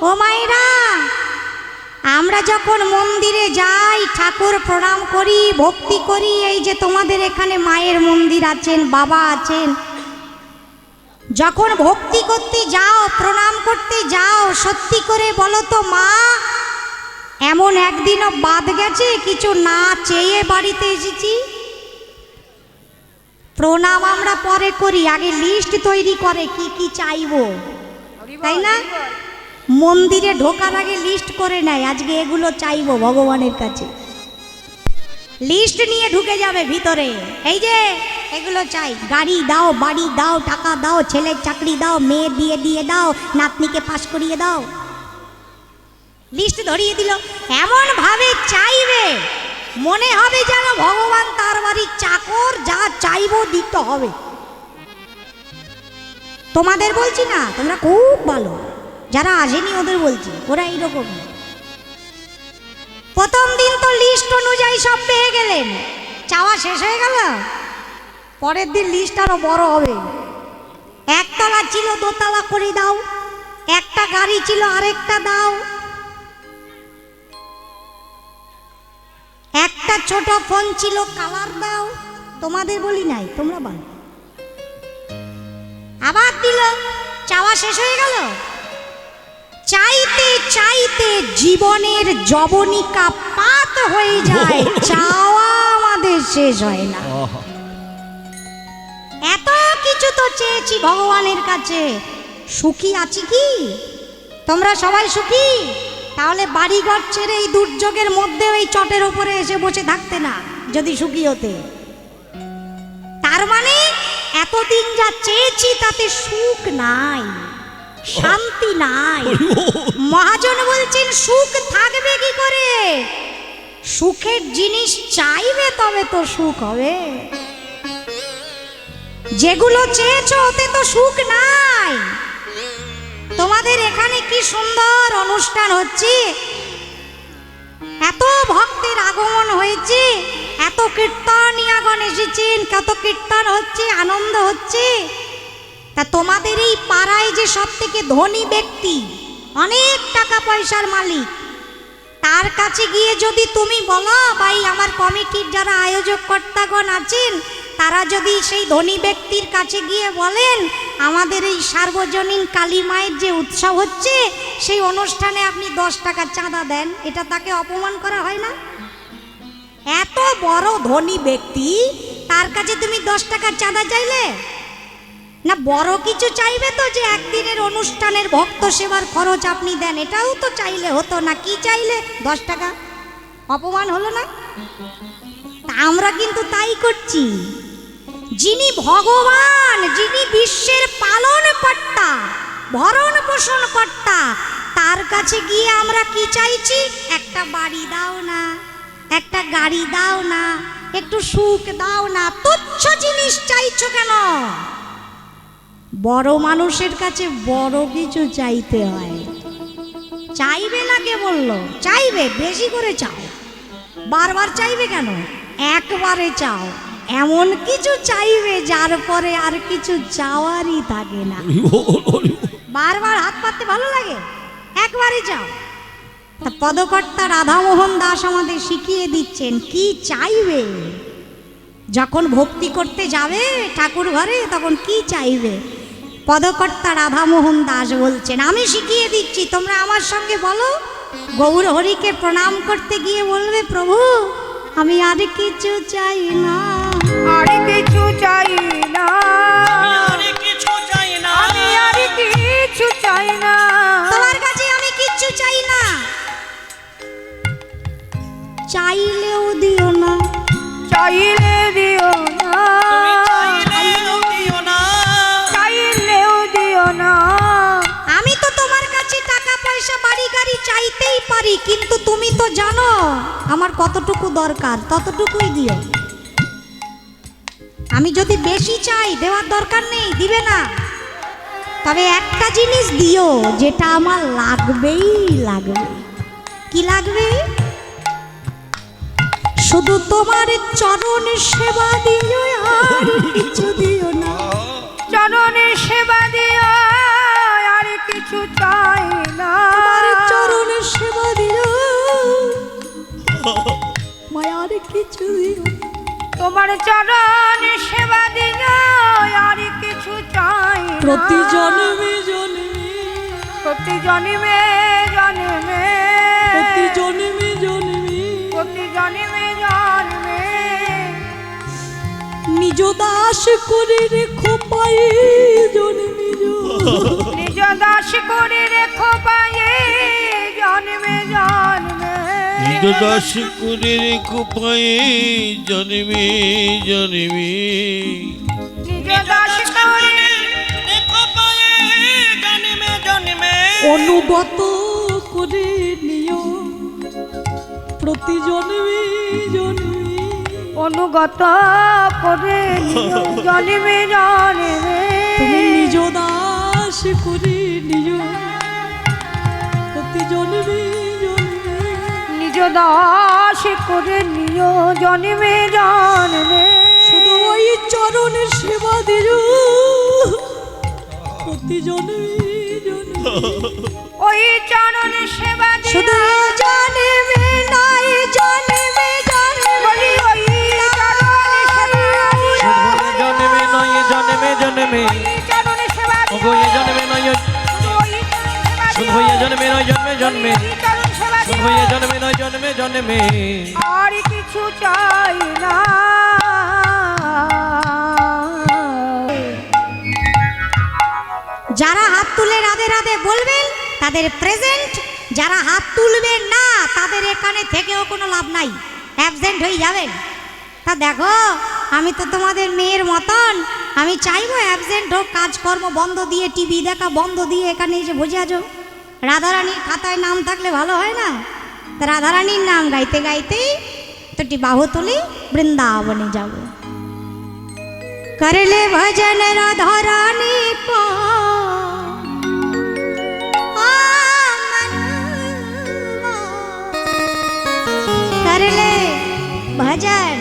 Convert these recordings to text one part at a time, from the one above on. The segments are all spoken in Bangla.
ও মায়েরা আমরা যখন মন্দিরে যাই ঠাকুর প্রণাম করি ভক্তি করি এই যে তোমাদের এখানে মায়ের মন্দির আছেন বাবা আছেন যখন ভক্তি করতে যাও প্রণাম করতে যাও সত্যি করে বলো তো মা এমন একদিনও বাদ গেছে? কিছু না চেয়ে বাড়িতে এসেছি? প্রণাম আমরা পরে করি আগে লিস্ট তৈরি করে কি কি চাইব। তাই না? মন্দিরে ঢোকার আগে লিস্ট করে নেয়, আজকে এগুলো চাইব ভগবানের কাছে। লিস্ট নিয়ে ঢুকে যাবে ভিতরে। এই যে, এগুলো চাই। গাড়ি দাও, বাড়ি দাও, টাকা দাও, ছেলের চাকরি দাও, মেয়ে বিয়ে দিয়ে দাও, নাতনিকে পাশ করিয়ে দাও। লিস্ট ধরিয়ে দিল। এমন ভাবে চাইবে, মনে হবে যেন ভগবান তার বাড়ির চাকর, যা চাইব দিতে হবে। তোমাদের বলছি না, তোমরা খুব ভালো। যারা আসেনি ওদের বলছি, ওরা এইরকম প্রথম দিন তো লিস্ট অনুযায়ী সব পেয়ে গেলেন। চাওয়া শেষ হয়ে গেল? পরের দিন লিস্ট আরও বড় হবে। একতলা ছিল, দোতলা করে দাও। একটা গাড়ি ছিল, আরেকটা দাও। একটা ছোট ফোন ছিল, কালার দাও। তোমাদের বলি নাই, তোমরা বলো। আবার দিল, চাওয়া শেষ হয়ে গেল? চাইতে চাইতে জীবনের জবনিকা পাত হয়ে যায়। চাওয়া আমাদের শেষ হয় না। এত কিছু তো চেয়েছি ভগবানের কাছে। সুখী আছি কি? তোমরা সবাই সুখী? তাহলে বাড়িঘর ছেড়ে এই দুর্যোগের মধ্যে ওই চটের উপরে এসে বসে থাকতে না যদি সুখী হতে। তার মানে এতদিন যা চেয়েছি তাতে সুখ নাই। শান্তি নাই। মহাজন বলছেন সুখ থাকবে কি করে? সুখের জিনিস চাইবে তবে তো সুখ হবে। যেগুলো চেয়েছ ওতে তো সুখ নাই। তোমাদের এখানে কি সুন্দর অনুষ্ঠান হচ্ছে? এত ভক্তের আগমন হয়েছে এত কীর্তনিয়াগণ এসেছেন কত কীর্তন হচ্ছে আনন্দ হচ্ছে। তা তোমাদের এই পাড়ায় যে সব থেকে ধনী ব্যক্তি, অনেক টাকা পয়সার মালিক, তার কাছে গিয়ে যদি তুমি বলো, ভাই, আমার কমিটির যারা আয়োজক কর্তাগণ আছেন, তারা যদি সেই ধনী ব্যক্তির কাছে গিয়ে বলেন, আমাদের এই সার্বজনীন কালী মায়ের যে উৎসব হচ্ছে, সেই অনুষ্ঠানে আপনি দশ টাকা চাঁদা দেন, এটা তাকে অপমান করা হয় না? এত বড় ধনী ব্যক্তি, তার কাছে তুমি দশ টাকার চাঁদা চাইলে? না, বড় কিছু চাইবে তো যে একদিনের অনুষ্ঠানের ভক্ত সেবার খরচ আপনি দেন, এটাও তো চাইলে হতো না, কি চাইলে? দশ টাকা। অপমান হলো না? তা আমরা কিন্তু তাই করছি। যিনি ভগবান, যিনি বিশ্বের পালন কর্তা ভরণ পোষণ কর্তা, তার কাছে গিয়ে আমরা কি চাইছি? একটা বাড়ি দাও না, একটা গাড়ি দাও না, একটু সুখ দাও না, তুচ্ছ জিনিস চাইছো বড় মানুষের কাছে বড় কিছু চাইতে হয়। চাইবে না কে বলল? চাইবে বেশি করে চাও। বারবার চাইবে কেন? একবারে চাও। এমন কিছু চাইবে যার পরে আর কিছু চাওয়ারই থাকে না। বারবার হাত পাততে ভালো লাগে? একবারে চাও। তা পদকর্তা রাধামোহন দাস আমাদের শিখিয়ে দিচ্ছেন কি চাইবে? যখন ভক্তি করতে যাবে ঠাকুর ঘরে তখন কি চাইবে? পদকর্তা রাধামোহন দাস বলছেন আমি শিখিয়ে দিচ্ছি তোমরা আমার সঙ্গে বলো। গৌর হরিকে প্রণাম করতে গিয়ে বলবে প্রভু আমি আর কিছু চাই না। আর কিছু চাই না। কিছু চাই না। আমি আর কিছু চাই না। তোমার কাছে আমি কিচ্ছু চাই না। চাইলেও দিও না। চাইলে দিও কতটুকু দরকার, ততটুকুই দিও। আমি যদি বেশি চাই, দেওয়ার দরকার নেই, দিবে না। তবে একটা জিনিস দিও, যেটা আমার লাগবেই লাগবে। কি লাগবে? শুধু তোমার চরণ সেবা দিও। তোমার চরণ সেবা দিল আর কিছু চাই প্রতি জন্মে জন্মে। প্রতি জন্মে। জন্মে প্রতি জন্মে। জন্মে প্রতি জন্মে। জন্মে নিজ দাস করে রেখো পায়ে জন্মে। নিজ দাস করে রেখো পায়ে জন্মে জন্মে। নিজ দাস করে রেখো পায়ে জন্মে। জন্মে অনুগত করে নিও। প্রতি জন্মে জন্মে। অনুগত করে নিও জন্মে জন্মে। তুমি নিজ দাস করে নিও। প্রতি জন্মে দাস করে নিও জন্মে জন্মে। শুধু ওই চরণের সেবা দিও প্রতি জন্মে জন্মে ওই চরণ সেবা। শুধু জন্মে নয় জন্মে জন্মে। ওই সেবা। জন্মে নয় জন্মে জন্মে। জন্মে নয় জন্মে নয় জন্মে জন্মে। এ জন্মে নয় জন্মে জন্মে। আর কিছু চাই না। যারা হাত তুলে রাধে রাধে বলবেন তাদের প্রেজেন্ট যারা হাত তুলবেন না তাদের এখানে থেকেও কোনো লাভ নাই। অ্যাবসেন্ট হয়ে যাবেন। তা দেখো আমি তো তোমাদের মেয়ের মতন। আমি চাইব অ্যাবসেন্ট হোক কাজকর্ম বন্ধ দিয়ে টিভি দেখা বন্ধ দিয়ে এখানে এসে বসে আছো। রাধারানীর খাতায় নাম থাকলে ভালো হয় না তা রাধারানীর নাম গাইতে গাইতেই তোটি বাহু তুলি বৃন্দাবনে যাব করলে ভজন রাধা রানী को कर ले भजन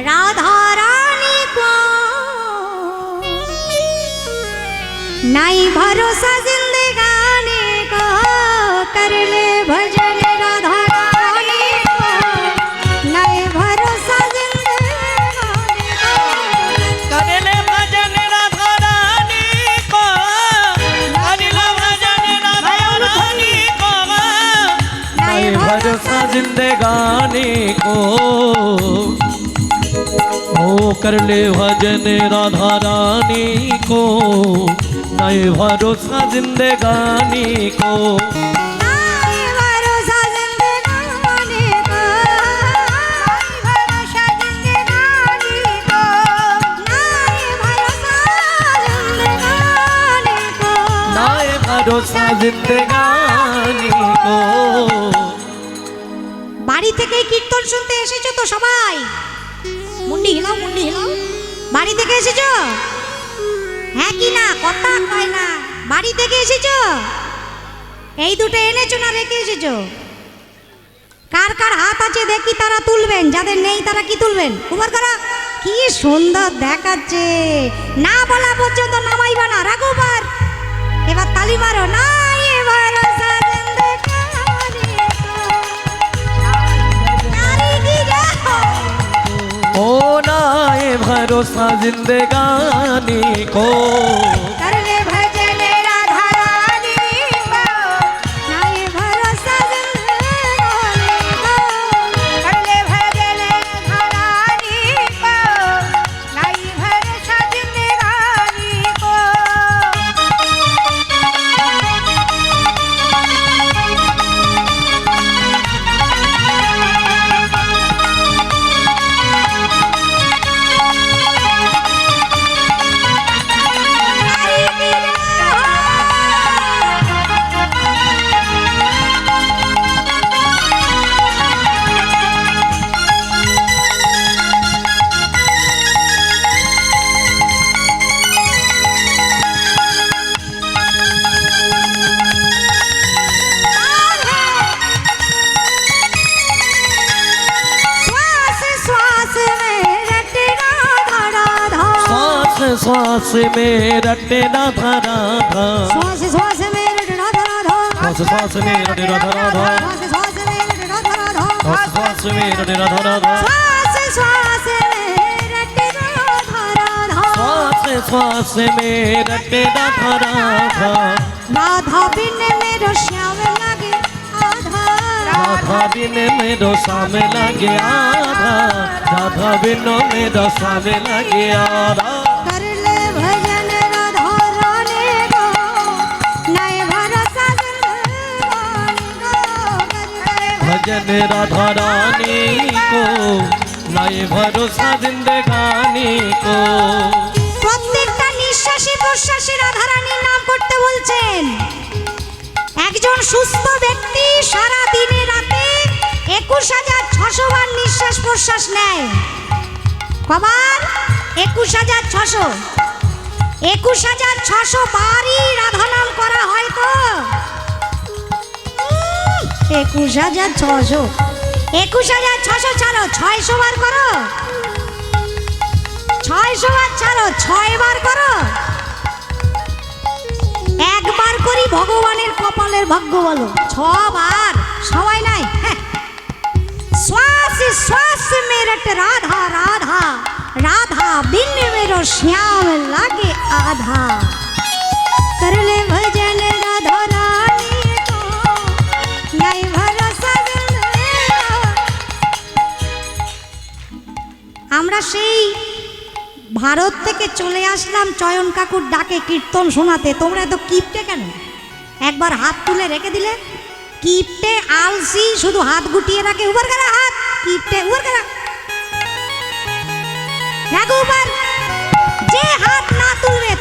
राधा रानी को नहीं भरोसा जिंदगानी को ओ। कर ले भजन राधा रानी को नए भरोसा जिंदगानी को। भरोसा जिंदगानी को। থেকে কীর্তন শুনতে এসেছ তো সবাই? মুন্ডি হিলাও মুন্ডি হিলাও। বাড়ি থেকে এসেছ? হ্যাঁ কি না, কথা কয় না। বাড়ি থেকে এসেছ? এই দুটো এনেছো না রেখে এসেছ? কার কার হাত আছে দেখি তারা তুলবেন, যাদের নেই তারা কি তুলবেন? উবার করা, কি সুন্দর দেখাচ্ছে। না বলা পর্যন্ত নামাইবা না রাখো উবার এবার তালি মারো, না। भरोसा जिंदगानी को श्वास श्वास में रटे राधा राधा श्वास श्वास में रटे राधा राधा श्वास श्वास में रटे राधा राधा श्वास श्वास में रटे राधा राधा श्वास श्वास में रटे राधा राधा श्वास श्वास में श्वास श्वास में रटे राधा राधा राधा बिन मेरो श्याम लागे आधा राधा बिन मेरो सामे लगे आधा राधा बिन मेरो सामे लगे आधा ले भजन राधा रानी को नए भरोसा जिंदगानी को প্রত্যেকটা নিঃশ্বাসে প্রশ্বাসে রাধারানীর নাম করতে বলছেন একজন সুস্থ ব্যক্তি সারা দিনে রাতে একুশ হাজার ছশো বার নিঃশ্বাস প্রশ্বাস নেয় কবার একুশ হাজার ছশো একুশ হাজার ছশো বারই রাধা নাম করা হয় তো উম, একুশ হাজার ছশো। একুশ হাজার ছশো ছাড়ো করো। ছাড়ো, ছয় বার করো। একবার করি ভগবানের কপালের ভাগ্য বলো ছবার, সবাই নাই হ্যাঁ। শ্বাস শ্বাস মেরট রাধা রাধা। রাধা বিন মেরো, শ্যাম লাগে আধা। করলে ভজন আমরা সেই ভারত থেকে চলে আসলাম চয়ন কাকুর ডাকে কীর্তন শোনাতে। তোমরা এত কিপটে কেন? একবার হাত তুলে রেখে দিলে? কিপটে আলসি, শুধু হাত গুটিয়ে রাখে। উবার গেলা হাত, কিপটে, উবার গেলা। যে হাত না তুলবে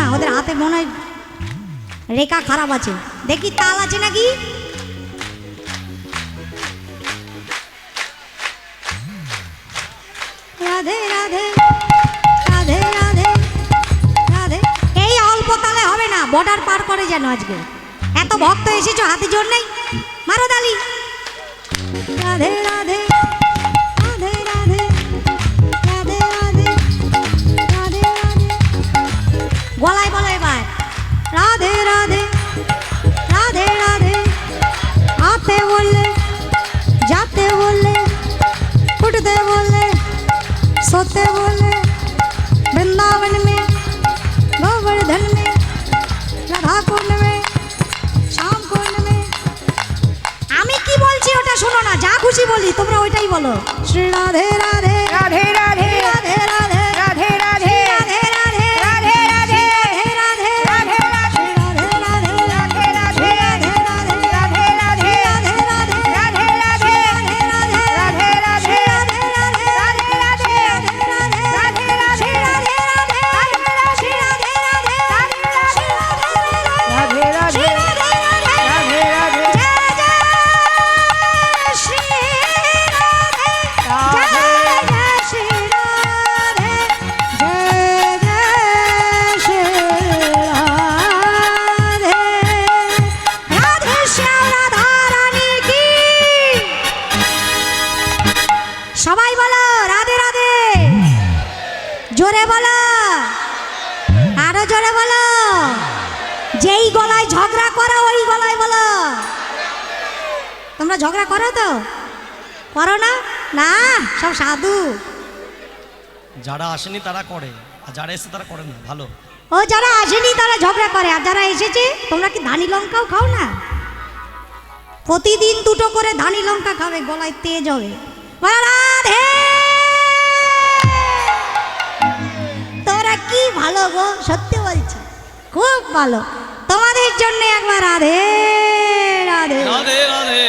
না, ওদের হাতে মনে হয় রেখা খারাপ আছে। দেখি তাল আছে নাকি? রাধে রাধে রাধে রাধে রাধে। এই অল্প তালে হবে না, বর্ডার পার করে যেন আজকে। এত ভক্ত এসেছ, হাতে জোর নেই। মারো দালি রাধে রাধে বলো শ্রী রাধে রাধে। ঝগড়া করো তো। করো না? না সব সাধু। যারা আসেনি তারা করে আর যারা এসে তারা করে না ভালো। ও যারা আসেনি তারা ঝগড়া করে আর যারা এসেছে তোমরা কি ধানি লঙ্কাও খাও না? প্রতিদিন দুটো করে ধানি লঙ্কা খাবে গলায় তেজ হবে। রাধে! তোমরা কি ভালো গো সত্যি বলছি। খুব ভালো। তোমাদের জন্য একবার রাধে রাধে। রাধে রাধে।